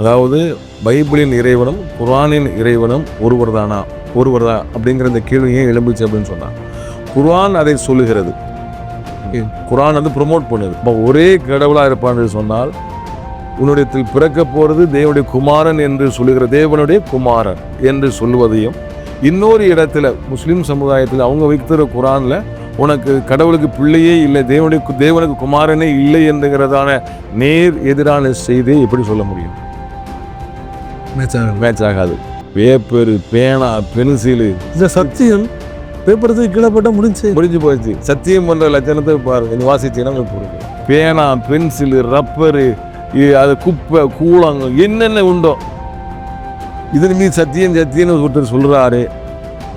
அதாவது பைபிளின் இறைவனும் குர்ஆனின் இறைவனும் ஒருவர் தானா ஒருவர் தான் அப்படிங்கிற இந்த கேள்வி ஏன் எழும்புச்சு அப்படின்னு சொன்னா குர்ஆன் அதை சொல்லுகிறது. குர்ஆன் வந்து ப்ரொமோட் பண்ணுது. இப்போ ஒரே கடவுளாக இருப்பான்னு சொன்னால் உன்னுடையத்தில் பிறக்க போறது தேவனுடைய குமாரன் என்று சொல்லுகிற தேவனுடைய குமாரன் என்று சொல்லுவதையும் இன்னொரு இடத்துல முஸ்லிம் சமுதாயத்தில் அவங்க வைக்கிற குரான்ல உனக்கு கடவுளுக்கு பிள்ளையே இல்லை தேவனுடைய தேவனுக்கு குமாரனே இல்லை என்கிறதான நேர் எதிரான செய்தியை எப்படி சொல்ல முடியும்? மேட்ச் ஆகாது பேப்பர் பேனா பென்சிலு. இந்த சத்தியம் பேப்பரத்துக்கு கீழே போட்டால் முடிஞ்சு. முடிஞ்சு போச்சு. சத்தியம் பண்ற லட்சணத்தை பாருங்க நீ வாசிச்சீங்கன்னா புரியும் பேனா பென்சிலு ரப்பரு அது குப்பை கூழாங்க என்னென்ன உண்டோ. இது மீது சத்தியம் சத்தியம்னு ஒருத்தர் சொல்றாரு.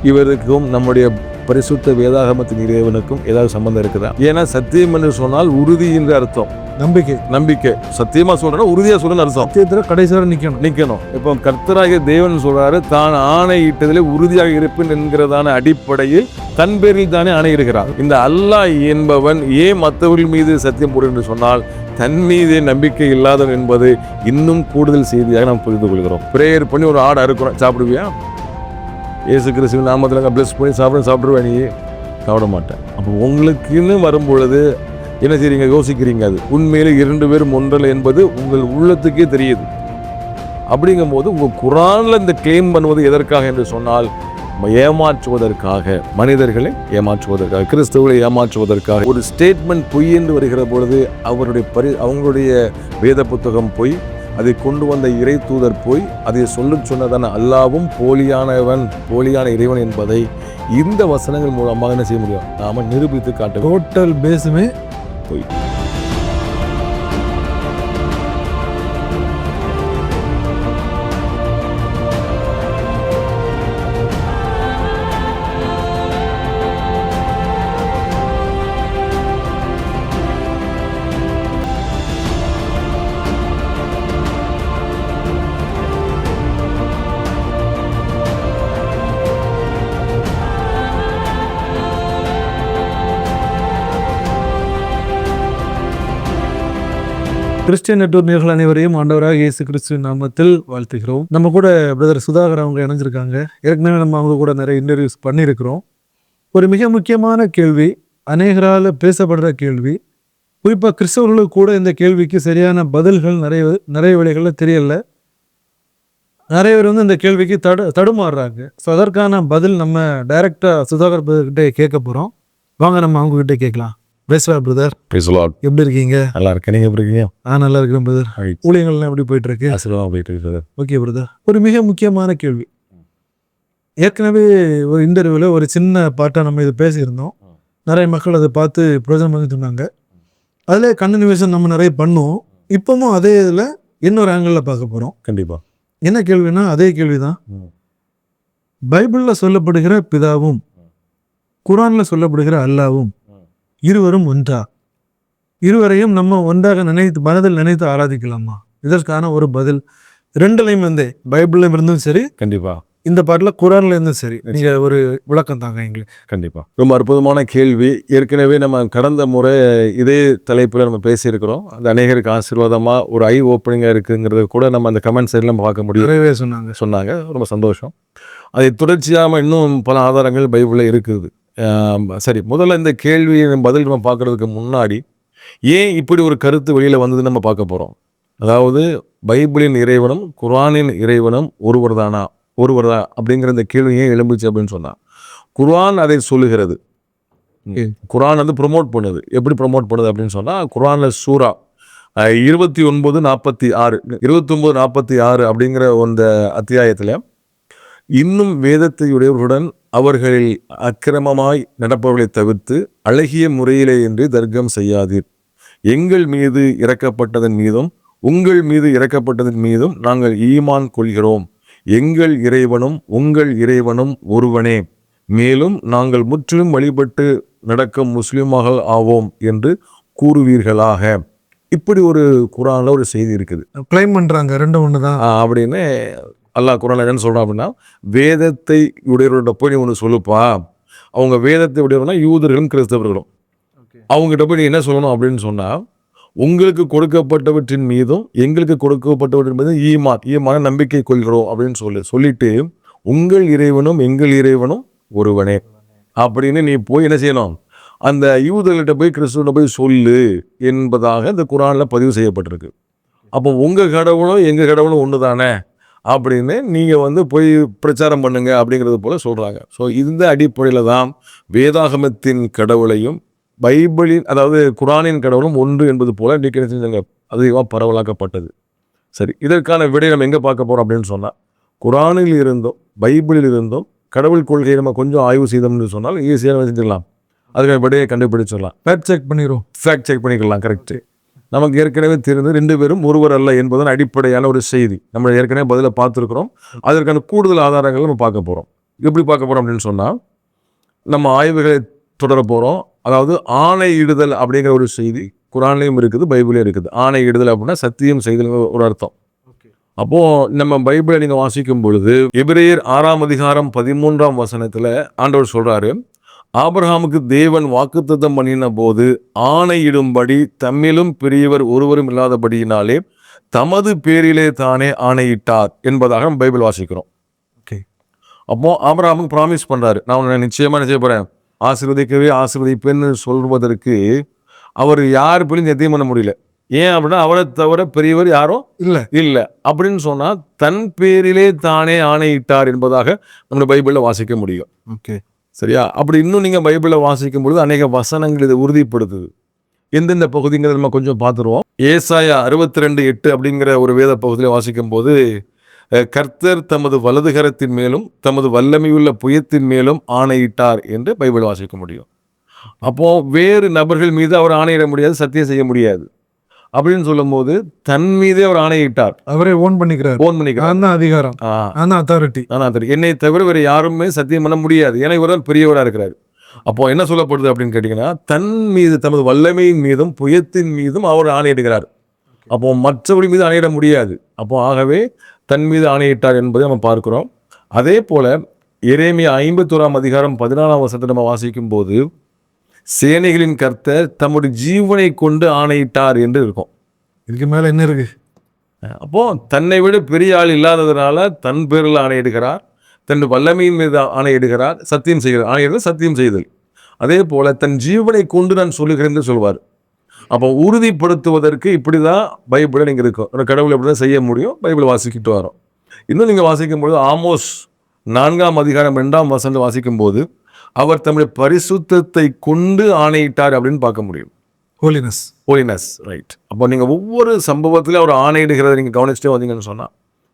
இவருக்கும் நம்முடைய பரிசுத்த வேதாகமத்தின் இறைவனுக்கும் ஏதாவது சம்பந்தம் இருக்குதா? ஏன்னா சத்தியம் என்று சொன்னால் உறுதி என்று அர்த்தம். நம்பிக்கை. நம்பிக்கை. சத்தியமா சொல்றேன்னா உறுதியா சொல்றேன்னு அர்த்தம். சத்தியத்தில் கடைசி வரை நிற்கணும் நிக்கணும். இப்போ கர்த்தராகிய தேவன் சொல்றாரு தான் ஆணையிட்டதிலே உறுதியாக இருப்பேன் என்கிறதான அடிப்படையில் தன் பேரில் தானே ஆணையிடுகிறார் இந்த அல்லாஹ் என்பவன் ஏன் மற்றவர்கள் மீது சத்தியம் போடு என்று சொன்னால் தன் மீதே நம்பிக்கை இல்லாதவன் என்பது இன்னும் கூடுதல் செய்தியாக நாம் புரிந்து கொள்கிறோம். பிரேயர் பண்ணி ஒரு ஆடு அறுக்கிறோம் சாப்பிடுவியா? இயேசு கிறிஸ்துவின் நாமத்தில் ப்ளஸ் பண்ணி சாப்பிட சாப்பிடுவேன் நீ சாப்பிட மாட்டேன். அப்போ உங்களுக்குன்னு வரும்பொழுது என்ன செய்றீங்க? யோசிக்கிறீங்க அது. உண்மையில் இரண்டு பேரும் ஒன்றல் என்பது உங்கள் உள்ளத்துக்கே தெரியுது. அப்படிங்கும்போது உங்கள் குரானில் இந்த கிளைம் பண்ணுவது எதற்காக என்று சொன்னால் ஏமாற்றுவதற்காக மனிதர்களை ஏமாற்றுவதற்காக கிறிஸ்தவர்களை ஏமாற்றுவதற்காக. ஒரு ஸ்டேட்மெண்ட் பொய் என்று வருகிற பொழுது அவருடைய பரி அவங்களுடைய வேத புத்தகம் பொய் அதை கொண்டு வந்த இறை தூதர் போய் அதை சொல்ல சொன்னதான அல்லாவும் போலியானவன் போலியான இறைவன் என்பதை இந்த வசனங்கள் மூலமாக என்ன செய்ய முடியும்? நாம நிரூபித்து காட்ட டோட்டல் பேஸுமே பொய் கிறிஸ்டியன் நெட்வொர்க் நேர்கள் அனைவரையும் ஆண்டவராக இயேசு கிறிஸ்துவின் நாமத்தில் வாழ்த்துகிறோம். நம்ம கூட பிரதர் சுதாகர் அவங்க இணைஞ்சிருக்காங்க. ஏற்கனவே நம்ம அவங்க கூட நிறைய இன்டர்வியூஸ் பண்ணியிருக்கிறோம் ஒரு மிக முக்கியமான கேள்வி அநேகரால் பேசப்படுற கேள்வி. குறிப்பாக கிறிஸ்தவர்களுக்கு கூட இந்த கேள்விக்கு சரியான பதில்கள் நிறைய நிறைய வழிகளில் தெரியல. நிறைய பேர் வந்து இந்த கேள்விக்கு தடு தடுமாறுறாங்க. ஸோ அதற்கான பதில் நம்ம டைரெக்டாக சுதாகர் கிட்டே கேட்க போகிறோம் வாங்க நம்ம அவங்க கிட்டே கேட்கலாம். பேசுவா பிரதர் பேசலாம் எப்படி இருக்கீங்க? நல்லா இருக்கேன் நீங்க எப்படி இருக்கீங்க? நான் நல்லா இருக்கிறேன் பிரதர் ஊழியங்கள்லாம் எப்படி போயிட்டு இருக்கு ஆசீர்வாதமா போயிட்டு இருக்குது ஓகே பிரதர் ஒரு மிக முக்கியமான கேள்வி. ஏற்கனவே ஒரு இன்டர்வியூவில் ஒரு சின்ன பாட்டை நம்ம இது பேசியிருந்தோம். நிறைய மக்கள் அதை பார்த்து பிரயோஜனம் பண்ணிட்டு இருந்தாங்க அதில் கண்டினியூவேஷன் நம்ம நிறைய பண்ணுவோம். இப்போவும் அதே இதில் இன்னொரு ஆங்கிளில் பார்க்க போகிறோம் கண்டிப்பா. என்ன கேள்வினா அதே கேள்வி தான். பைபிளில் சொல்லப்படுகிற பிதாவும் குரானில் சொல்லப்படுகிற அல்லாவும். இருவரும் ஒன்றா. இருவரையும் நம்ம ஒன்றாக நினைத்து மனதில் நினைத்து ஆராதிக்கலாமா? இதற்கான ஒரு பதில். ரெண்டுலையும் வந்து பைபிள்லையும் இருந்தும் சரி கண்டிப்பா. இந்த பாட்டில் குரான்ல இருந்தும் சரி நீங்க ஒரு விளக்கம் தாங்க எங்களுக்கு. கண்டிப்பா. ரொம்ப அற்புதமான கேள்வி. ஏற்கனவே நம்ம கடந்த முறை இதே தலைப்பில் நம்ம பேசியிருக்கிறோம். அது அநேகருக்கு ஆசீர்வாதமா ஒரு ஐ ஓப்பனிங்காக இருக்குங்கிறது கூட நம்ம அந்த கமெண்ட் சைடில் நம்ம பார்க்க முடியும். சொன்னாங்க. சொன்னாங்க. ரொம்ப சந்தோஷம். அதை தொடர்ச்சியாக இன்னும் பல ஆதாரங்கள் பைபிளில் இருக்குது. சரி முதல்ல இந்த கேள்வியின் பதில் நம்ம பார்க்கறதுக்கு முன்னாடி ஏன் இப்படி ஒரு கருத்து வெளியில் வந்ததுன்னு நம்ம பார்க்க போகிறோம் அதாவது பைபிளின் இறைவனும் குர்ஆனின் இறைவனும் ஒருவர் தானா ஒருவர் தான் அப்படிங்கிற இந்த கேள்வி ஏன் எழும்புச்சு அப்படின்னு சொன்னா குர்ஆன் அதை சொல்லுகிறது. குர்ஆன் வந்து ப்ரொமோட் பண்ணுது. எப்படி ப்ரொமோட் பண்ணுது அப்படின்னு சொன்னால் குர்ஆனில் சூரா இருபத்தி ஒன்பது நாற்பத்தி ஆறு இருபத்தி ஒன்பது நாற்பத்தி ஆறு அப்படிங்கிற அந்த அத்தியாயத்தில் இன்னும் வேதத்தை அவர்களில் அக்கிரமமாய் நடப்பவர்களை தவிர்த்து அழகிய முறையிலே என்று தர்க்கம் செய்யாதீர். எங்கள் மீது இறக்கப்பட்டதன் மீதும் உங்கள் மீது இறக்கப்பட்டதன் மீதும் நாங்கள் ஈமான் கொள்கிறோம். எங்கள் இறைவனும் உங்கள் இறைவனும் ஒருவனே. மேலும் நாங்கள் முற்றிலும் வழிபட்டு நடக்கும் முஸ்லிமாக ஆவோம் என்று கூறுவீர்களாக. இப்படி ஒரு குரான்ல ஒரு செய்தி இருக்குது. கிளைம் பண்றாங்க. ரெண்டும் ஒன்று தான் அப்படின்னு அல்லாஹ் குரான் என்னன்னு சொல்றான் அப்படின்னா வேதத்தை உடையவர்கள்ட்ட போய் நீ ஒன்று சொல்லுப்பா. அவங்க வேதத்தை உடையவர்னா யூதர்களும் கிறிஸ்தவர்களும். அவங்ககிட்ட போய் நீ என்ன சொல்லணும் அப்படின்னு சொன்னா உங்களுக்கு கொடுக்கப்பட்டவற்றின் மீதும் எங்களுக்கு கொடுக்கப்பட்டவற்றின் மீதும் ஈமான் ஈமான நம்பிக்கை கொள்கிறோம் அப்படின்னு சொல்லி சொல்லிட்டு உங்கள் இறைவனும் எங்கள் இறைவனும் ஒருவனே. அப்படின்னு நீ போய் என்ன செய்யணும்? அந்த யூதர்கிட்ட போய் கிறிஸ்துவ போய் சொல்லு என்பதாக இந்த குரான்ல பதிவு செய்யப்பட்டிருக்கு. அப்போ உங்க கடவுளும் எங்க கடவுளும் ஒன்று தானே அப்படின்னு நீங்க வந்து போய் பிரச்சாரம் பண்ணுங்க அப்படிங்கிறது போல சொல்றாங்க. ஸோ இந்த அடிப்படையில் தான் வேதாகமத்தின் கடவுளையும் பைபிளின் அதாவது குரானின் கடவுளும் ஒன்று என்பது போல செஞ்சாங்க அதிகமாக பரவலாக்கப்பட்டது. சரி இதற்கான விடை நம்ம எங்கே பார்க்க போறோம் அப்படின்னு சொன்னால் குரானில் இருந்தும் பைபிளில் இருந்தும் கடவுள் கொள்கையை நம்ம கொஞ்சம் ஆய்வு செய்தோம்னு சொன்னால் ஈஸியாக செஞ்சிடலாம். அதுக்கான விடையை கண்டுபிடிச்சிடலாம். ஃபேக்ட் செக் பண்ணிடுவோம் ஃபேக்ட் செக் பண்ணிக்கலாம் கரெக்ட் நமக்கு ஏற்கனவே தெரிந்து ரெண்டு பேரும் ஒருவர் அல்ல என்பதன் அடிப்படையான ஒரு செய்தி. நம்ம ஏற்கனவே பதில பார்த்துருக்குறோம். அதற்கான கூடுதல் ஆதாரங்கள் நம்ம பார்க்க போகிறோம் எப்படி பார்க்க போகிறோம் அப்படின்னு சொன்னால் நம்ம ஆய்வுகளை தொடர போகிறோம் அதாவது ஆணையிடுதல் அப்படிங்கிற ஒரு செய்தி குரான்லேயும் இருக்குது பைபிளையும் இருக்குது. ஆணையிடுதல் அப்படின்னா சத்தியம் செய்தல் ஒரு அர்த்தம். அப்போ நம்ம பைபிளை நீங்க வாசிக்கும் பொழுது எபிரேயர் ஆறாம் அதிகாரம் பதிமூன்றாம் வசனத்துல ஆண்டவர் சொல்றாரு ஆபிரகாமுக்கு தேவன் வாக்குத்தத்தம் பண்ணின போது ஆணையிடும்படி தம்மிலும் பெரியவர் ஒருவரும் இல்லாதபடியினாலே தமது பேரிலே தானே ஆணையிட்டார் என்பதாக நம்ம பைபிள் வாசிக்கிறோம். ஓகே அப்போ ஆபிரகாமுக்கு ப்ராமிஸ் பண்றாரு. நான் உன்னை நிச்சயமா என்ன செய்ய போறேன்? ஆசீர்வதிக்கவே ஆசீர்வதிப்பேன்னு சொல்வதற்கு அவர் யார் பேரும் சத்தியம் பண்ண முடியல. ஏன் அப்படின்னா அவரை தவிர பெரியவர் யாரும் இல்ல. இல்ல. அப்படின்னு சொன்னா தன் பேரிலே தானே ஆணையிட்டார் என்பதாக நம்ம பைபிள்ல வாசிக்க முடியும். ஓகே சரியா? அப்படி இன்னும் நீங்கள் பைபிளை வாசிக்கும் பொழுது அநேக வசனங்கள் இதை உறுதிப்படுத்துது. எந்தெந்த பகுதிங்கிறத நம்ம கொஞ்சம் பார்த்துருவோம். ஏசாயா அறுபத்தி ரெண்டு எட்டு அப்படிங்கிற ஒரு வேத பகுதியில் வாசிக்கும் போது கர்த்தர் தமது வலதுகரத்தின் மேலும் தமது வல்லமையுள்ள புயத்தின் மேலும் ஆணையிட்டார் என்று பைபிள் வாசிக்க முடியும். அப்போது வேறு நபர்கள் மீது அவர் ஆணையிட முடியாது சத்தியம் செய்ய முடியாது. அப்படின்னு சொல்லும்போது தன் மீதே அவர் ஆணையிட்டார். அவரே ஓன் பண்ணிக்கிறார். போன் பண்ணிக்கிறார். தான் அதிகாரம். தான் அத்தாரிட்டி ஆனா தெரியும் என்னை தவிர வேறு யாருமே சத்தியம் பண்ண முடியாது. ஏன்னா இவர் தான் பெரியவராக இருக்கிறாரு. அப்போ என்ன சொல்லப்படுது அப்படின்னு கேட்டிங்கன்னா தன் மீது தமது வல்லமையின் மீதும் புயத்தின் மீதும் அவர் ஆணையிடுகிறார். அப்போ மற்றவர்கள் மீது ஆணையிட முடியாது. அப்போ ஆகவே தன் மீது ஆணையிட்டார் என்பதை நம்ம பார்க்கிறோம். அதே போல எரேமியா ஐம்பத்தோராம் அதிகாரம் பதினாலாம் வருஷத்தை நம்ம வாசிக்கும் போது சேனைகளின் கர்த்தர் தம்முடைய ஜீவனை கொண்டு ஆணையிட்டார் என்று இருக்கும். இதுக்கு மேல என்ன இருக்கு? அப்போ தன்னை விட பெரிய ஆள் இல்லாததுனால தன் பேரில் ஆணையிடுகிறார் தன் வல்லமையின் மீது ஆணையிடுகிறார் சத்தியம் செய்கிறார். ஆணையிடுறது சத்தியம் செய்தல். அதே போல தன் ஜீவனை கொண்டு நான் சொல்லுகிறேன் என்று சொல்வார். அப்போ உறுதிப்படுத்துவதற்கு இப்படிதான் பைபிளை நீங்க இருக்கும் கடவுள் இப்படி தான் செய்ய முடியும்? பைபிள் வாசிக்கிட்டு வரோம். இன்னும் நீங்க வாசிக்கும் பொழுது ஆமோஸ் நான்காம் அதிகாரம் இரண்டாம் வசனம் வாசிக்கும் போது அவர் தம்முடைய பரிசுத்தத்தை கொண்டு ஆணையிட்டார் அப்படின்னு பார்க்க முடியும். ஹோலினஸ் ஹோலினஸ் ரைட் அப்போ நீங்கள் ஒவ்வொரு சம்பவத்திலும் அவர் ஆணையிடுகிறத நீங்கள் கவனிச்சுட்டே வந்தீங்கன்னு சொன்னால்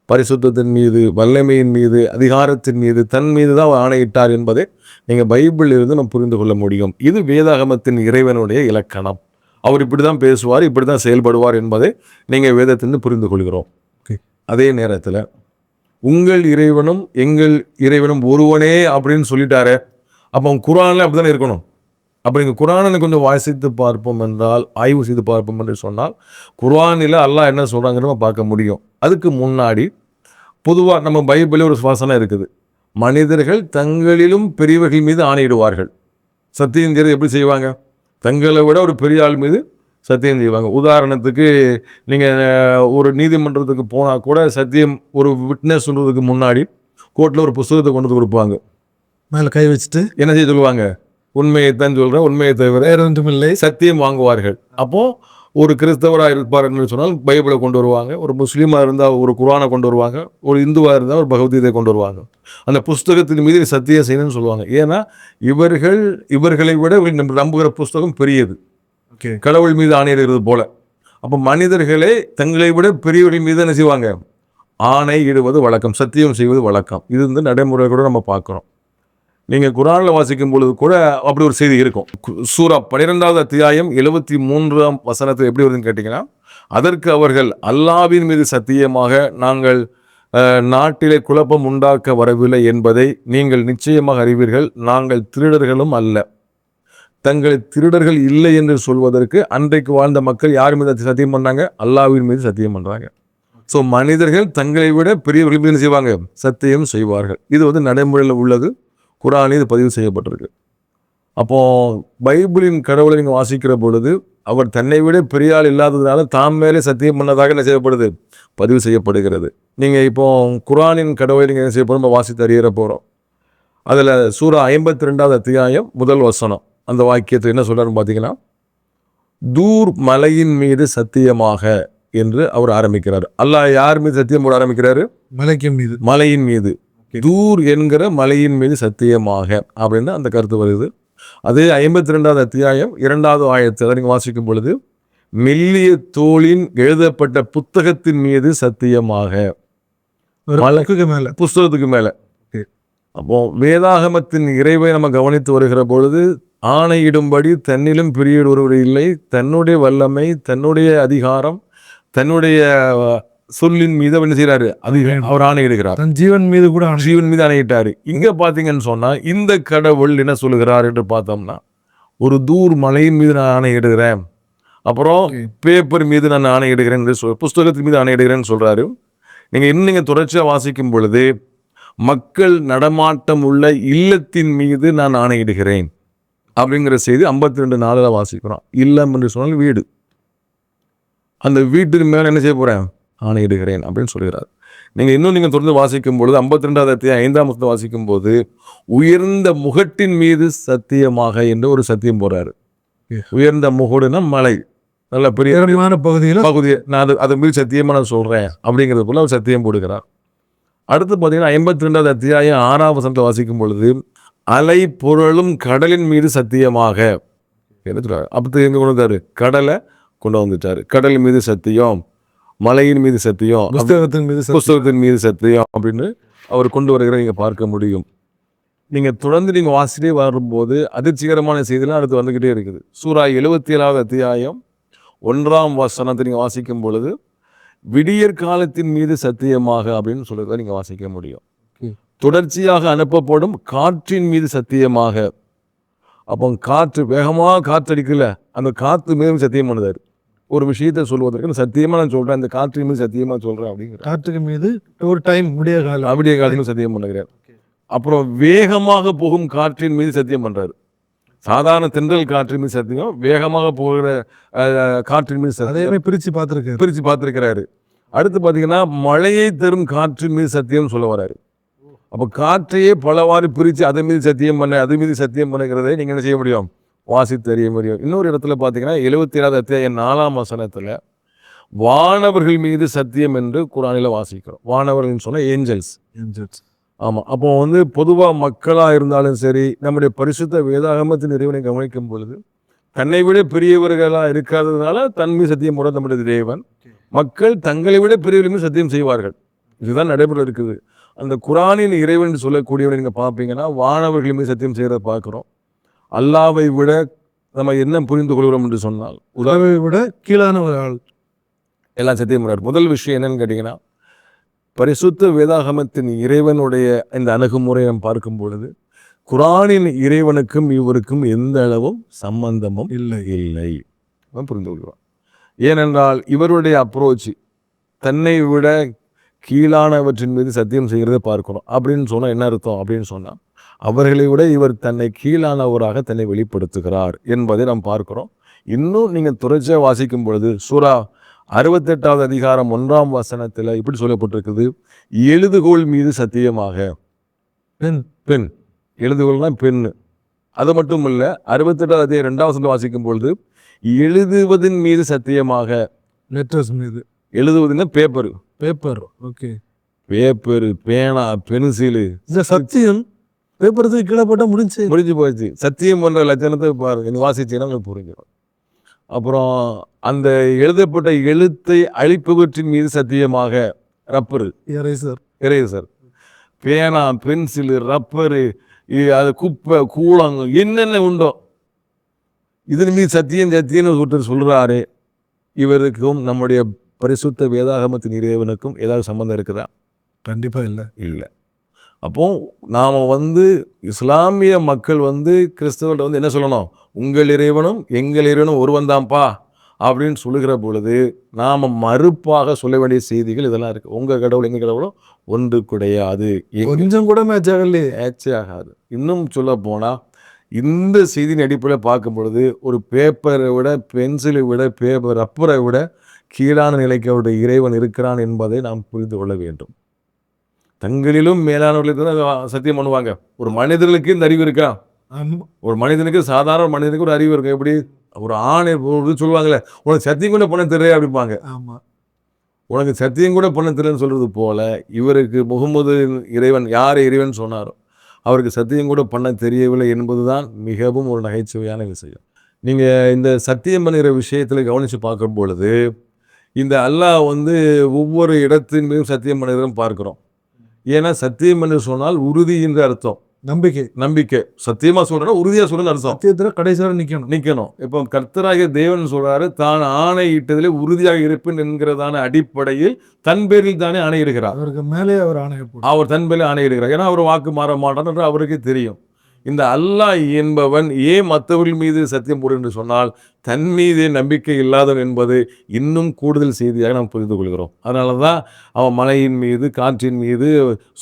பரிசுத்தத்தின் மீது வல்லமையின் மீது அதிகாரத்தின் மீது தன் மீது தான் ஆணையிட்டார் என்பதை நீங்கள் பைபிளில் இருந்து நம்ம புரிந்து கொள்ள முடியும். இது வேதாகமத்தின் இறைவனுடைய இலக்கணம். அவர் இப்படி தான் பேசுவார் இப்படி தான் செயல்படுவார் என்பதை நீங்கள் வேதத்திலிருந்து புரிந்து கொள்கிறோம். அதே நேரத்தில் உங்கள் இறைவனும் எங்கள் இறைவனும் ஒருவனே அப்படின்னு சொல்லிட்டாரே அப்போ குரானில் அப்படி தானே இருக்கணும்? அப்போ நீங்கள் குரானை கொஞ்சம் வாசித்து பார்ப்போம் என்றால் ஆய்வு செய்து பார்ப்போம் என்று சொன்னால் குர்ஆனில் அல்லாஹ் என்ன சொல்கிறாங்கிறத பார்க்க முடியும். அதுக்கு முன்னாடி பொதுவாக நம்ம பைபிளில் ஒரு வாசனை இருக்குது. மனிதர்கள் தங்களிலும் பெரியவர்கள் மீது ஆணையிடுவார்கள். சத்தியம் செய்கிறது எப்படி செய்வாங்க? தங்களை விட ஒரு பெரிய ஆள் மீது சத்தியம் செய்வாங்க. உதாரணத்துக்கு நீங்கள் ஒரு நீதிமன்றத்துக்கு போனால் கூட சத்தியம் ஒரு விட்னஸ் சொல்கிறதுக்கு முன்னாடி கோர்ட்டில் ஒரு புஸ்தகத்தை கொண்டு வந்து கொடுப்பாங்க. மேல கை வச்சுட்டு என்ன செய்ய சொல்லுவாங்க உண்மையை தான் சொல்கிறேன் உண்மையை தவிர வேற ஒன்றும் இல்லை சத்தியம் வாங்குவார்கள். அப்போ ஒரு கிறிஸ்தவராக இருப்பார் என்று சொன்னால் பைபிளை கொண்டு வருவாங்க ஒரு முஸ்லீமாக இருந்தால் ஒரு குரானை கொண்டு வருவாங்க ஒரு இந்துவாக இருந்தால் ஒரு பகவத்கீதை கொண்டு வருவாங்க. அந்த புஸ்தகத்தின் மீது சத்தியம் செய்யணும்னு சொல்லுவாங்க. ஏன்னா இவர்கள் இவர்களை விட நம்ம நம்புகிற புஸ்தகம் பெரியது. ஓகே. கடவுள் மீது ஆணையிடுகிறது போல. அப்போ மனிதர்களே தங்களை விட பெரியவர்கள் மீது என்ன செய்வாங்க? ஆணை இடுவது வழக்கம் சத்தியம் செய்வது வழக்கம். இது வந்து நடைமுறை கூட நம்ம பார்க்குறோம் நீங்கள் குரானில் வாசிக்கும் பொழுது கூட அப்படி ஒரு செய்தி இருக்கும். கு- சூரா பன்னிரெண்டாவது அத்தியாயம் எழுபத்தி மூன்றாம் வசனத்தில் எப்படி வருதுன்னு கேட்டிங்கன்னா அதற்கு அவர்கள் அல்லாவின் மீது சத்தியமாக நாங்கள் நாட்டிலே குழப்பம் உண்டாக்க வரவில்லை என்பதை நீங்கள் நிச்சயமாக அறிவீர்கள். நாங்கள் திருடர்களும் அல்ல. தங்களை திருடர்கள் இல்லை என்று சொல்வதற்கு அன்றைக்கு வாழ்ந்த மக்கள் யார் மீது சத்தியம் பண்ணாங்க அல்லாவின் மீது சத்தியம் பண்ணுறாங்க ஸோ மனிதர்கள் தங்களை விட பெரியவர்கள் மீது செய்வாங்க? சத்தியம் செய்வார்கள். இது வந்து நடைமுறையில் உள்ளது. குரானில் இது பதிவு செய்யப்பட்டிருக்கு. அப்போ பைபிளின் கடவுளை நீங்க வாசிக்கிற பொழுது அவர் தன்னை விட பெரிய ஆள் இல்லாததுனால தாம் மேலே சத்தியம் பண்ணதாக என்ன செய்யப்படுது? பதிவு செய்யப்படுகிறது. நீங்க இப்போ குரானின் கடவுளை நீங்க என்ன செய்ய போறோம்? வாசித்து அறியற போறோம். அதுல சூரா ஐம்பத்தி ரெண்டாவது அத்தியாயம் முதல் வசனம். அந்த வாக்கியத்தை என்ன சொல்றாருன்னு பார்த்தீங்கன்னா தூர் மலையின் மீது சத்தியமாக என்று அவர் ஆரம்பிக்கிறார். அல்லாஹ் யார் மீது சத்தியம் போட ஆரம்பிக்கிறாரு? மலைக்கு மீது. மலையின் மீது. தூர் என்கிற மலையின் மீது சத்தியமாக அப்படின்னு அந்த கருத்து வருது. அது ஐம்பத்தி ரெண்டாவது அத்தியாயம் இரண்டாவது ஆயத்தை அதை நீங்க வாசிக்கும் பொழுது மெல்லிய தோளின் எழுதப்பட்ட புத்தகத்தின் மீது சத்தியமாக. ஒரு மலை- புஸ்தகத்துக்கு மேல. அப்போ வேதாகமத்தின் இறைவை நம்ம கவனித்து வருகிற பொழுது ஆணையிடும்படி தன்னிலும் பெரிய ஒருவர் இல்லை. தன்னுடைய வல்லமை தன்னுடைய அதிகாரம் தன்னுடைய சொல்லின் மீது என்ன செய்யறாரு அது அவர் ஆணையிடுகிறார். தன் ஜீவன் மீது கூட ஜீவன் மீது ஆணையிட்டாரு. இங்க பாத்தீங்கன்னு சொன்னா இந்த கடவுள் என்ன சொல்லுகிறார் என்று பார்த்தோம்னா ஒரு தூர் மலையின் மீது நான் ஆணையிடுகிறேன். அப்புறம். பேப்பர் மீது நான் ஆணையிடுகிறேன் என்று சொல் புஸ்தகத்தின் மீது ஆணையிடுகிறேன்னு சொல்றாரு. நீங்க இன்னும் நீங்க தொடர்ச்சியா வாசிக்கும் பொழுது மக்கள் நடமாட்டம் உள்ள இல்லத்தின் மீது நான் ஆணையிடுகிறேன். அப்படிங்கிற செய்தி ஐம்பத்தி ரெண்டு நாளில் வாசிக்கிறோம். இல்லம் என்று சொன்னால் வீடு. அந்த வீட்டுக்கு மேல என்ன செய்ய போறேன்? ஆணையிடுகிறேன் அப்படின்னு சொல்கிறார். நீங்க இன்னும் நீங்க தொடர்ந்து வாசிக்கும் பொழுது ஐம்பத்தி ரெண்டாவது அத்தியாயம் ஐந்தாம் வாசிக்கும் போது உயர்ந்த முகட்டின் மீது சத்தியமாக என்று ஒரு சத்தியம் போறாரு. உயர்ந்த முகடுனா மலை. நல்ல பெரிய பகுதியில? பகுதி நான் அது அது மீது சத்தியமா நான் சொல்றேன் அப்படிங்கிறது போல அவர் சத்தியம் போடுகிறார். அடுத்து பார்த்தீங்கன்னா ஐம்பத்தி ரெண்டாவது அத்தியாயம் ஆறாம் வசனத்தை வாசிக்கும் பொழுது அலை புரளும் கடலின் மீது சத்தியமாக. என்ன சொல்றாரு? அப்போ எங்க கொண்டு வந்தாரு? கடலை கொண்டு வந்துட்டாரு. கடல் மீது சத்தியம். மலையின் மீது சத்தியம் புஸ்தகத்தின் மீது. புஸ்தகத்தின் மீது சத்தியம் அப்படின்னு அவர் கொண்டு வருகிற நீங்க பார்க்க முடியும். நீங்க தொடர்ந்து நீங்க வாசிட்டே வரும்போது அதிர்ச்சிகரமான செய்திலாம் அடுத்து வந்துகிட்டே இருக்குது. சூரா எழுபத்தி ஏழாவது அத்தியாயம் ஒன்றாம் வசனத்தை நீங்க வாசிக்கும் பொழுது விடியற் காலத்தின் மீது சத்தியமாக அப்படின்னு சொல்லுறத நீங்க வாசிக்க முடியும். தொடர்ச்சியாக அனுப்பப்படும் காற்றின் மீது சத்தியமாக. அப்போ காற்று வேகமாக காற்றடிக்கல. அந்த காற்று மீது சத்தியம் பண்ணுதாரு. ஒரு விஷயத்தை சொல்வதற்கு நான் சத்தியமா நான் சொல்றேன் அந்த காற்றின் மீது சத்தியமா சொல்றேன் அப்படிங்கிற. காற்றுக்கு மீது ஒரு டைம் முடிய காலம். அப்படியே காலத்திலும் சத்தியம் பண்ணுகிறார். அப்புறம் வேகமாக போகும் காற்றின் மீது சத்தியம் பண்றாரு. சாதாரண தென்றல் காற்றின் மீது சத்தியம் வேகமாக போகிற காற்றின் மீது சத்தியம். அதையுமே பிரிச்சு பார்த்திருக்காரு. பிரிச்சு பார்த்திருக்கிறாரு. அடுத்து பாத்தீங்கன்னா மழையை தரும் காற்றின் மீது சத்தியம் சொல்ல வராரு அப்ப காற்றையே பலவாறு பிரிச்சு அதன் மீது சத்தியம் பண்ண அது மீது சத்தியம் பண்ணுகிறதை நீங்க என்ன செய்ய முடியும்? வாசித்து அறிய முடியும். இன்னொரு இடத்துல பாத்தீங்கன்னா எழுபத்தி ஏழாவது அத்தியாயம் நாலாம் வசனத்துல வானவர்கள் மீது சத்தியம் என்று குரானில வாசிக்கிறோம். வானவர்கள் சொன்ன ஏஞ்சல்ஸ். ஆமா. அப்போ வந்து பொதுவா மக்களா இருந்தாலும் சரி நம்முடைய பரிசுத்த வேதாகமத்தின் இறைவனை கவனிக்கும் பொழுது தன்னை விட பெரியவர்களா இருக்காததுனால தன்மை சத்தியம் போட நம்முடைய தேவன். மக்கள் தங்களை விட பெரியவர்களுமே சத்தியம் செய்வார்கள். இதுதான் நடைமுறை இருக்குது. அந்த குரானின் இறைவன் சொல்லக்கூடியவனை நீங்க பார்ப்பீங்கன்னா வானவர்களுமே சத்தியம் செய்யறத பார்க்கிறோம். அல்லாவை விட நம்ம என்ன புரிந்து கொள்கிறோம் என்று சொன்னால் உறவை விட கீழான ஒரு ஆள். எல்லாம் சத்தியம் பண்றாரு முதல் விஷயம் என்னன்னு கேட்டீங்கன்னா பரிசுத்த வேதாகமத்தின் இறைவனுடைய இந்த அணுகுமுறையை நாம் பார்க்கும் பொழுது குரானின் இறைவனுக்கும் இவருக்கும் எந்த அளவும் சம்பந்தமும் இல்லை. இல்லை. புரிந்து கொள்கிறோம். ஏனென்றால் இவருடைய அப்ரோச் தன்னை விட கீழானவற்றின் மீது சத்தியம் செய்கிறதை பார்க்கிறோம். அப்படின்னு சொன்னா என்ன அர்த்தம்? அப்படின்னு சொன்னா அவர்களை விட இவர் தன்னை கீழானவராக தன்னை வெளிப்படுத்துகிறார் என்பதை நாம் பார்க்கிறோம். இன்னும் நீங்க தொடர்ச்சியாக வாசிக்கும் பொழுது சூரா அறுபத்தெட்டாவது அதிகாரம் ஒன்றாம் வசனத்துல இப்படி சொல்லப்பட்டிருக்குது. எழுதுகோள் மீது சத்தியமாக. பெண் பெண் எழுதுகோள்னா பெண் அது மட்டும் இல்ல அறுபத்தெட்டாவது அதிகாரம் ரெண்டாம் வசனத்தை வாசிக்கும் பொழுது எழுதுவதின் மீது சத்தியமாக. லெட்டர்ஸ் மீது. எழுதுவதுன்னா பேப்பர் பேப்பர் ஓகே பேப்பர் பேனா பென்சிலு சத்தியம் பேப்பருக்கு கீழே போட்டா முடிஞ்சு. முடிஞ்சு போயிடுச்சு சத்தியம் பண்ற லட்சணத்தை பாருங்க வாசிச்சீங்கன்னா உங்களுக்கு புரிஞ்சிடும். அப்புறம் அந்த எழுதப்பட்ட எழுத்தை அழிப்பவற்றின் மீது சத்தியமாக ரப்பரு. எரேசர் எரேசர் பேனா பென்சிலு ரப்பரு அது குப்பை கூழாங்க என்னென்ன உண்டோ. இதன் மீது சத்தியம் சத்தியம்னு ஒருத்தர் சொல்றாரு. இவருக்கும் நம்முடைய பரிசுத்த வேதாகமத்தின் இறைவனுக்கும் ஏதாவது சம்பந்தம் இருக்குதா? கண்டிப்பா இல்ல. இல்லை. அப்போ நாம் வந்து இஸ்லாமிய மக்கள் வந்து கிறிஸ்தவர்கிட்ட வந்து என்ன சொல்லணும்? உங்கள் இறைவனும் எங்கள் இறைவனும் ஒருவன் தான்ப்பா அப்படின்னு சொல்லுகிற பொழுது நாம் மறுப்பாக சொல்ல வேண்டிய செய்திகள் இதெல்லாம் இருக்கு. உங்கள் கடவுள் எங்கள் கடவுளும் ஒன்று கிடையாது. கொஞ்சம் கூட மேட்ச் ஆகலையே. மேட்சே ஆகாது. இன்னும் சொல்ல போனால் இந்த செய்தியின் அடிப்படையில் பார்க்கும் பொழுது ஒரு பேப்பரை விட பென்சிலை விட பேப்பர் ரப்பரை விட கீழான நிலைக்கு அவருடைய இறைவன் இருக்கிறான் என்பதை நாம் புரிந்து கொள்ள வேண்டும். தங்களிலும் மேலானவர்களுக்கு தான் சத்தியம் பண்ணுவாங்க. ஒரு மனிதர்களுக்கு இந்த அறிவு இருக்கா. ஒரு மனிதனுக்கு சாதாரண மனிதனுக்கு ஒரு அறிவு இருக்கும் எப்படி? ஒரு ஆணை ஒரு சொல்லுவாங்கல்ல உனக்கு சத்தியம் கூட பண்ண தெரியல அப்படிம்பாங்க. ஆமா. உனக்கு சத்தியம் கூட பண்ண தெரியலன்னு சொல்றது போல இவருக்கு முகமது இறைவன் யார் இறைவன்? சொன்னாரோ. அவருக்கு சத்தியம் கூட பண்ண தெரியவில்லை என்பதுதான் மிகவும் ஒரு நகைச்சுவையான விஷயம். நீங்க இந்த சத்தியம் பண்ணுகிற விஷயத்துல கவனிச்சு பார்க்கும் பொழுது இந்த அல்லாஹ் வந்து ஒவ்வொரு இடத்தின் மீதும் சத்தியம் பண்ணுறதும் பார்க்கிறோம். ஏன்னா சத்தியம் என்று சொன்னால் உறுதி என்று அர்த்தம். நம்பிக்கை. நம்பிக்கை. சத்தியமா சொல்றேன்னா உறுதியா சொல்றேன்னு அர்த்தம். சத்தியத்துல கடைசி வரை நிக்கணும். நிக்கணும். இப்போ கர்த்தராகிய தேவன் சொல்றாரு தான் ஆணையிட்டதிலே உறுதியாக இருப்பேன் என்கிறதான அடிப்படையில் தன் பேரில் தானே ஆணையிடுகிறார். அவருக்கு மேலே அவர் ஆணையப்படும் அவர் தன் பேரில் ஆணையிடுகிறார். ஏன்னா அவர் வாக்கு மாற மாட்டார் என்று அவருக்கு தெரியும். இந்த அல்லாஹ் என்பவன் ஏன் மற்றவர்கள் மீது சத்தியம் போடு என்று சொன்னால் தன் மீது நம்பிக்கை இல்லாதவன் என்பது இன்னும் கூடுதல் செய்தியாக நாம் புரிந்து கொள்கிறோம். அதனால தான் அவன் மலையின் மீது காற்றின் மீது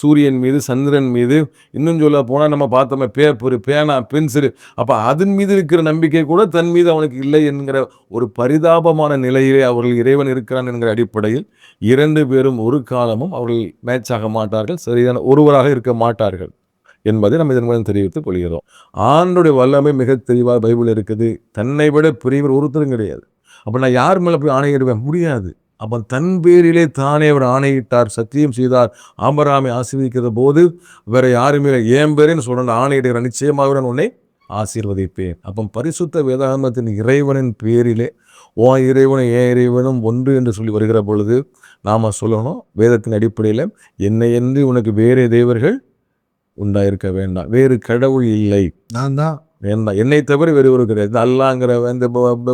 சூரியன் மீது சந்திரன் மீது இன்னும் சொல்ல போனால் நம்ம பார்த்தோமே பேப்பர் பேனா பென்சில் அப்போ அதன் மீது இருக்கிற நம்பிக்கை கூட தன் மீது அவனுக்கு இல்லை என்கிற ஒரு பரிதாபமான நிலையிலே அவர்கள் இறைவன் இருக்கிறான் என்கிற அடிப்படையில் இரண்டு பேரும் ஒரு காலமும் அவர்கள் மேட்ச் ஆக மாட்டார்கள் சரியான ஒருவராக இருக்க மாட்டார்கள். என்பதை நம்ம இதன் மூலம் தெரிவித்துக் கொள்கிறோம். ஆண்டுடைய வல்லமை மிக தெளிவாக பைபிள் இருக்குது. தன்னை விட பெரியவர் ஒருத்தரும் கிடையாது. அப்போ நான் யார் மேலே போய் ஆணையிடுவேன் முடியாது. அப்போ தன் பேரிலே தானே அவர் ஆணையிட்டார் சத்தியம் செய்தார் ஆம்பராமை ஆசீர்வதிக்கிற போது வேற யாருமே இல்லை. என் பேரேன்னு சொல்ற ஆணையிடுகிற நிச்சயமாக நான் உன்னை ஆசீர்வதிப்பேன். அப்போ பரிசுத்த வேதாகமத்தின் இறைவனின் பேரிலே ஓ இறைவனும் ஏன் இறைவனும் ஒன்று என்று சொல்லி வருகிற பொழுது நாம் சொல்லணும் வேதத்தின் அடிப்படையில் என்னை என்று உனக்கு வேறே தேவர்கள் உண்டாயிருக்க வேண்டாம். வேறு கடவுள் இல்லை. நான் தான் வேண்டாம். என்னை தவிர வேறு ஒரு கிடையாது. இந்த அல்லாங்கிற இந்த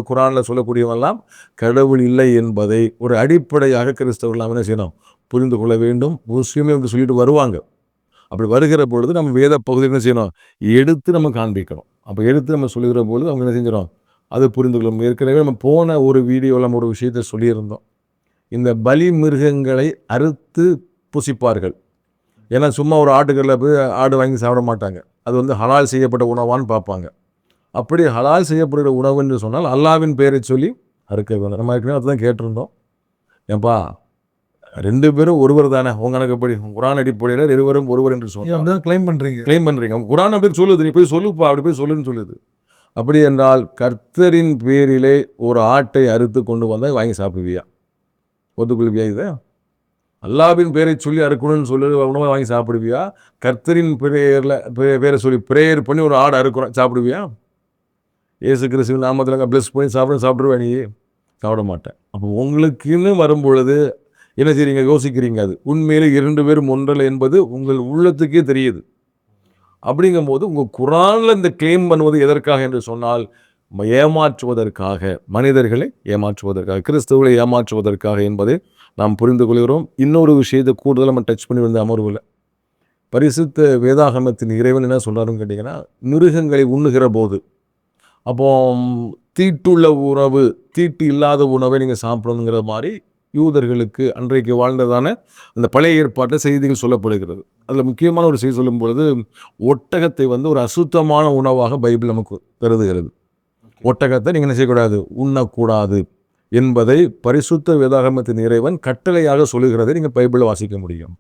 குரான்ல சொல்லக்கூடியவெல்லாம் கடவுள் இல்லை என்பதை ஒரு அடிப்படையாக கிறிஸ்தவர்கள் என்ன செய்யணும்? புரிந்து கொள்ள வேண்டும். முஸ்லீமே வந்து சொல்லிட்டு வருவாங்க. அப்படி வருகிற பொழுது நம்ம வேத பகுதி என்ன செய்யணும்? எடுத்து நம்ம காண்பிக்கணும். அப்போ எடுத்து நம்ம சொல்லுகிற பொழுது அவங்க என்ன செஞ்சிடும் அதை புரிந்து கொள்ளும் ஏற்கனவே நம்ம போன ஒரு வீடியோவில் நம்ம ஒரு விஷயத்தை சொல்லியிருந்தோம். இந்த பலி மிருகங்களை அறுத்து புசிப்பார்கள். ஏன்னா சும்மா ஒரு ஆட்டுக்கல்ல போய் ஆடு வாங்கி சாப்பிட மாட்டாங்க. அது வந்து ஹலால் செய்யப்பட்ட உணவான்னு பார்ப்பாங்க. அப்படி ஹலால் செய்யப்படுகிற உணவு என்று சொன்னால் அல்லாவின் பெயரை சொல்லி அறுக்க வேண்டும். நம்ம ஏற்கனவே அதுதான் கேட்டிருந்தோம். ஏன்பா ரெண்டு பேரும் ஒருவர் தானே? உங்க கணக்குப்படி குரான் அடிப்படையில் இருவரும் ஒருவர் என்று அப்படிதான் கிளைம் பண்றீங்க. கிளைம் பண்றீங்க. குரான் அப்படி சொல்லுது. நீ போய் சொல்லுப்பா அப்படி போய் சொல்லுன்னு சொல்லுது. அப்படி என்றால் கர்த்தரின் பேரிலே ஒரு ஆட்டை அறுத்து கொண்டு வந்தால் வாங்கி சாப்பிடுவியா? ஒத்துக்கொள்வியா இதை? அல்லாவின் பேரை சொல்லி அறுக்கணும்னு சொல்லி உணவை வாங்கி சாப்பிடுவியா? கர்த்தரின் பிரேயரில் பேரை சொல்லி ப்ரேயர் பண்ணி ஒரு ஆடு அறுக்கிறோம் சாப்பிடுவியா? ஏசு கிறிஸ்துவின் நாமத்தில் ப்ளஸ் பண்ணி சாப்பிட சாப்பிடுவேன் நீ? சாப்பிட மாட்டேன். அப்போ உங்களுக்குன்னு வரும்பொழுது என்ன செய்றீங்க? யோசிக்கிறீங்க அது. உண்மையில் இரண்டு பேரும் ஒன்றலை என்பது உங்கள் உள்ளத்துக்கே தெரியுது. அப்படிங்கும்போது உங்கள் குரானில் இந்த கிளைம் பண்ணுவது எதற்காக என்று சொன்னால் ஏமாற்றுவதற்காக மனிதர்களை ஏமாற்றுவதற்காக கிறிஸ்தவர்களை ஏமாற்றுவதற்காக என்பதை நாம் புரிந்து கொள்கிறோம் இன்னொரு விஷயத்தை கூடுதலாக நம்ம டச் பண்ணி வந்த அமர்வில். பரிசுத்த வேதாகமத்தின் இறைவன் என்ன சொல்றாருன்னு கேட்டிங்கன்னா மிருகங்களை உண்ணுகிற போது. அப்போ தீட்டுள்ள உணவு தீட்டு இல்லாத உணவை நீங்கள் சாப்பிடணுங்கிற மாதிரி யூதர்களுக்கு அன்றைக்கு வாழ்ந்ததான அந்த பழைய ஏற்பாட்டு செய்திகள் சொல்லப்படுகிறது. அதில் முக்கியமான ஒரு செய்தி சொல்லும் பொழுது ஒட்டகத்தை வந்து ஒரு அசுத்தமான உணவாக பைபிள் நமக்கு கருதுகிறது ஒட்டகத்தை நீங்கள் என்ன செய்யக்கூடாது? உண்ணக்கூடாது. என்பதை பரிசுத்த வேதாகமத்தின் இறைவன் கட்டளையாக சொல்லுகிறதை நீங்கள் பைபிளில் வாசிக்க முடியும்.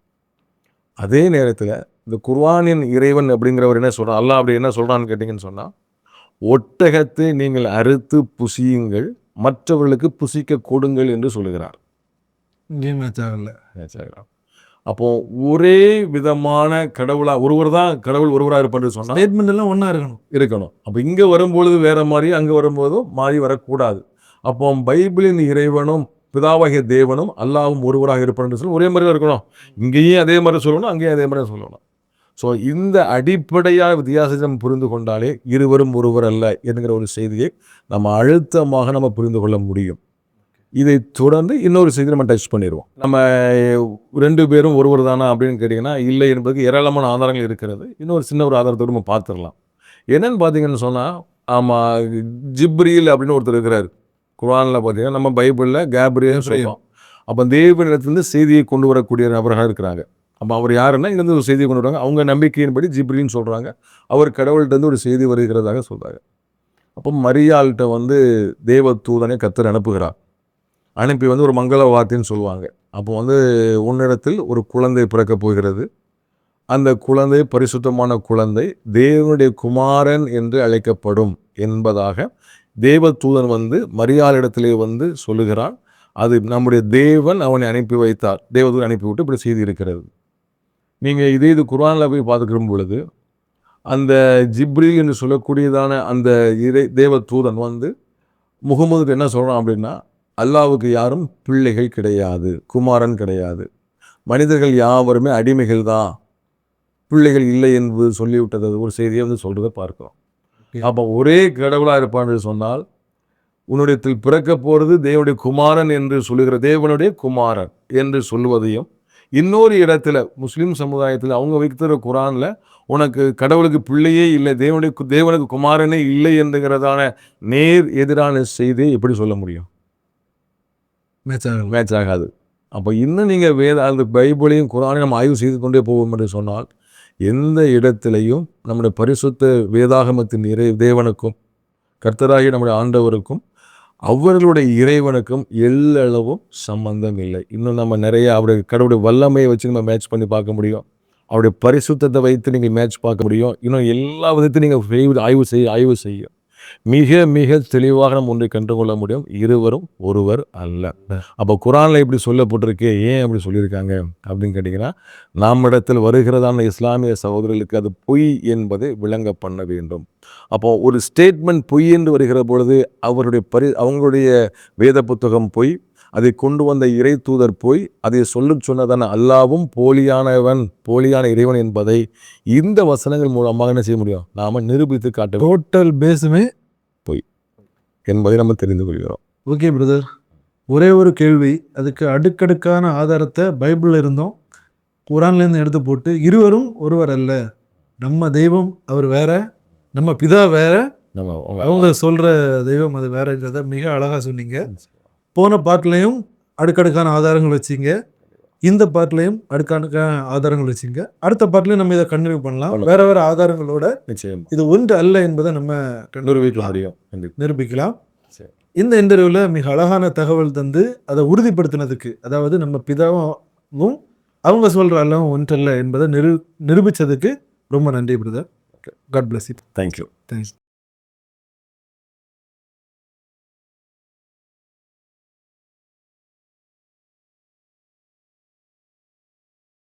அதே நேரத்தில் இந்த குர்ஆனின் இறைவன் அப்படிங்கிறவர் என்ன சொல்றார் அல்லாஹ் அப்படி என்ன சொல்றான்னு கேட்டிங்கன்னு சொன்னால் ஒட்டகத்தை நீங்கள் அறுத்து புசியுங்கள் மற்றவர்களுக்கு புசிக்க கொடுங்கள் என்று சொல்லுகிறார். இங்கேயும் மேட்ச் ஆகல. நேச்சராக. அப்போ ஒரே விதமான கடவுளா ஒருவர் தான் கடவுள் ஒருவரா இருப்பான்னு சொன்னா ஸ்டேட்மெண்ட் எல்லாம் ஒண்ணா இருக்கணும். இருக்கணும். அப்போ இங்க வரும்பொழுது வேற மாதிரி அங்க வரும்போதும் மாறி வரக்கூடாது. அப்போ பைபிளின் இறைவனும் பிதாவாகிய தேவனும் அல்லாவும் ஒருவராக இருப்பான்னு சொல்லி ஒரே மாதிரி தான் இருக்கணும். இங்கேயும் அதே மாதிரி சொல்லணும் அங்கேயும் அதே மாதிரி சொல்லணும். ஸோ இந்த அடிப்படையாக வித்தியாசம் புரிந்து கொண்டாலே இருவரும் ஒருவர் அல்ல என்கிற ஒரு செய்தியை நம்ம அழுத்தமாக நம்ம புரிந்து கொள்ள முடியும். இதை தொடர்ந்து இன்னொரு செய்தி நம்ம டச் பண்ணிடுவோம். நம்ம ரெண்டு பேரும் ஒருவர் தானா அப்படின்னு கேட்டிங்கன்னா இல்லை என்பதுக்கு ஏராளமான ஆதாரங்கள் இருக்கிறது. இன்னொரு சின்ன ஒரு ஆதாரத்தோடு நம்ம பார்த்துடலாம். என்னன்னு பார்த்தீங்கன்னு சொன்னால் ஆமாம் ஜிப்ரியில் அப்படின்னு ஒருத்தர் இருக்கிறார். குரானில் பார்த்தீங்கன்னா நம்ம பைபிளில் கேப்ரியல் சொல்லுவோம் அப்போ தேவனிடத்திலிருந்து செய்தியை கொண்டு வரக்கூடிய நபர்களாக இருக்கிறாங்க. அப்போ அவர் யாருன்னா இங்கேருந்து ஒரு செய்தி கொண்டு வராங்க. அவங்க நம்பிக்கையின்படி ஜிப்ரின்னு சொல்கிறாங்க அவர் கடவுள்கிட்ட இருந்து ஒரு செய்தி வருகிறதாக சொல்கிறாங்க அப்போ மரியாள்கிட்ட வந்து தேவ தூதனை கத்தர் அனுப்புகிறார். அனுப்பி வந்து ஒரு மங்கள வார்த்தைன்னு சொல்லுவாங்க. அப்போ வந்து உன்னிடத்தில் ஒரு குழந்தை பிறக்கப் போகிறது. அந்த குழந்தை பரிசுத்தமான குழந்தை தேவனுடைய குமாரன் என்று அழைக்கப்படும் என்பதாக தேவதூதன் வந்து மரியாளிடத்திலே வந்து சொல்லுகிறான். அது நம்முடைய தேவன் அவனை அனுப்பி வைத்தார். தேவதூதன் அனுப்பிவிட்டு இப்படி செய்தி இருக்கிறது நீங்கள் இதே இது குரானில் போய் பார்த்துக்கிற பொழுது அந்த ஜிப்ரி என்று சொல்லக்கூடியதான அந்த இறை தேவதூதன் வந்து முகமதுக்கு என்ன சொல்கிறான் அப்படின்னா அல்லாவுக்கு யாரும் பிள்ளைகள் கிடையாது குமாரன் கிடையாது. மனிதர்கள் யாவருமே அடிமைகள் தான் பிள்ளைகள் இல்லை என்பது சொல்லிவிட்டது. ஒரு செய்தியை வந்து சொல்கிறத பார்க்கிறோம். அப்போ ஒரே கடவுளா இருப்பான் என்று சொன்னால் உன்னுடைய பிறக்க போறது தேவனுடைய குமாரன் என்று சொல்லுகிற தேவனுடைய குமாரன் என்று சொல்லுவதையும் இன்னொரு இடத்துல முஸ்லிம் சமுதாயத்தில் அவங்க வைக்கிற குரான்ல உனக்கு கடவுளுக்கு பிள்ளையே இல்லை தேவனுடைய தேவனுக்கு குமாரனே இல்லை என்கிறதான நேர் எதிரான செய்தியை எப்படி சொல்ல முடியும்? மேட்ச் ஆகல மேட்ச் ஆகாது அப்போ இன்னும் நீங்கள் வேத அந்த பைபிளையும் குரானையும் நம்ம ஆய்வு செய்து கொண்டே போவோம் என்று சொன்னால் எந்த இடத்திலையும் நம்முடைய பரிசுத்த வேதாகமத்தின் இறை தேவனுக்கும் கர்த்தராகிய நம்முடைய ஆண்டவருக்கும் அவர்களுடைய இறைவனுக்கும் எல்லளவும் சம்பந்தம் இல்லை. இன்னும் நம்ம நிறைய அவருடைய கடவுளுடைய வல்லமையை வச்சு நம்ம மேட்ச் பண்ணி பார்க்க முடியும். அவருடைய பரிசுத்தத்தை வைத்து நீங்கள் மேட்ச் பார்க்க முடியும். இன்னும் எல்லா விதத்தையும் நீங்கள் ஆய்வு செய்ய ஆய்வு செய்யும். மிக மிக தெளிவாக நம்ம ஒன்றை கண்டுகொள்ள முடியும். இருவரும் ஒருவர் அல்ல. அப்போ குரானில் இப்படி சொல்லப்பட்டிருக்கு ஏன் அப்படி சொல்லியிருக்காங்க அப்படின்னு கேட்டிங்கன்னா நம்மிடத்தில் வருகிறதான இஸ்லாமிய சகோதரர்களுக்கு அது பொய் என்பதை விளங்க பண்ண வேண்டும். அப்போ ஒரு ஸ்டேட்மெண்ட் பொய் என்று வருகிற பொழுது அவருடைய பரி அவங்களுடைய வேத புத்தகம் பொய் அதை கொண்டு வந்த இறை தூதர் போய் அதை சொல்ல சொன்னதான அல்லாவும் போலியானவன் போலியான இறைவன் என்பதை இந்த வசனங்கள் மூலமாக என்ன செய்ய முடியும்? நாம நிரூபித்து காட்ட டோட்டல் பேஸுமே என்பதை நம்ம தெரிந்து கொள்கிறோம். ஓகே பிரதர் ஒரே ஒரு கேள்வி. அதுக்கு அடுக்கடுக்கான ஆதாரத்தை பைபிளில் இருந்தோம். குரான்லேருந்து எடுத்து போட்டு இருவரும் ஒருவர் அல்ல. நம்ம தெய்வம் அவர் வேற நம்ம பிதா வேற. நம்ம அவங்க சொல்ற தெய்வம் அது வேறங்கிறத மிக அழகா சொன்னீங்க. போன பாட்டுலையும் அடுக்கடுக்கான ஆதாரங்கள் வச்சிங்க. இந்த பாட்டுலையும் அடுக்கடுக்கான ஆதாரங்கள் வச்சிங்க. அடுத்த பாட்டுலையும் நம்ம இதை கண்டினியூ பண்ணலாம். வேற வேற ஆதாரங்களோட நிச்சயம். இது ஒன்று அல்ல என்பதை நம்ம வீட்டில் அறியும் நிரூபிக்கலாம். இந்த இன்டர்வியூவில் மிக அழகான தகவல் தந்து அதை உறுதிப்படுத்தினதுக்கு அதாவது நம்ம பிதாவும் அவங்க சொல்ற எல்லாம் ஒன்றல்ல என்பதை நிரு நிரூபிச்சதுக்கு ரொம்ப நன்றி brother. God bless it thank you thanks